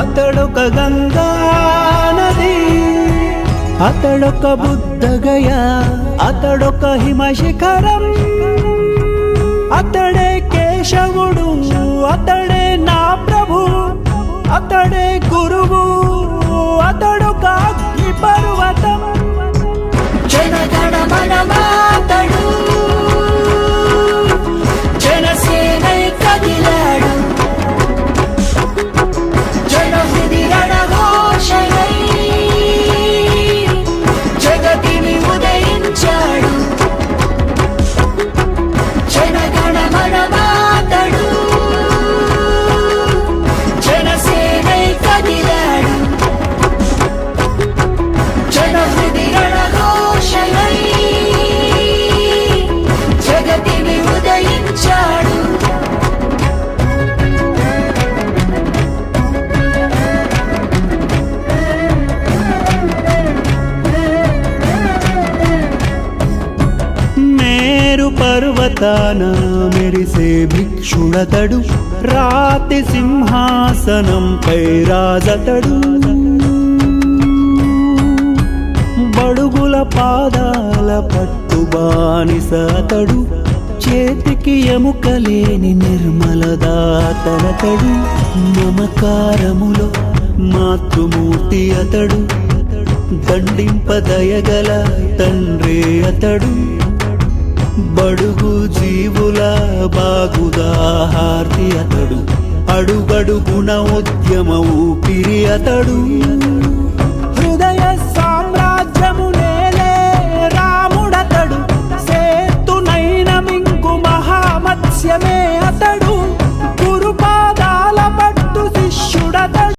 అతడొక గంగా నది అతడొక బుద్ధగయ అతడొక హిమశిఖరం. అతడే కేశవుడు అతడే నా ప్రభు అతడే గురువు అతడొక పర్వతాన మెరిసే భిక్షుడతడు. రాతి సింహాసనంపై రాజతడు. బడుగుల పాదాల పట్టు బానిసతడు. చేతికి ఎముకలేని నిర్మల దాతనతడు. మమకారములో మాతృమూర్తి అతడు. దండింపదయగల తండ్రి అతడు. బడుగు జీవుల బాగుదాహార్తి అతడు. అడుగడుగుణ ఉద్యమ ఊపిరి అతడు.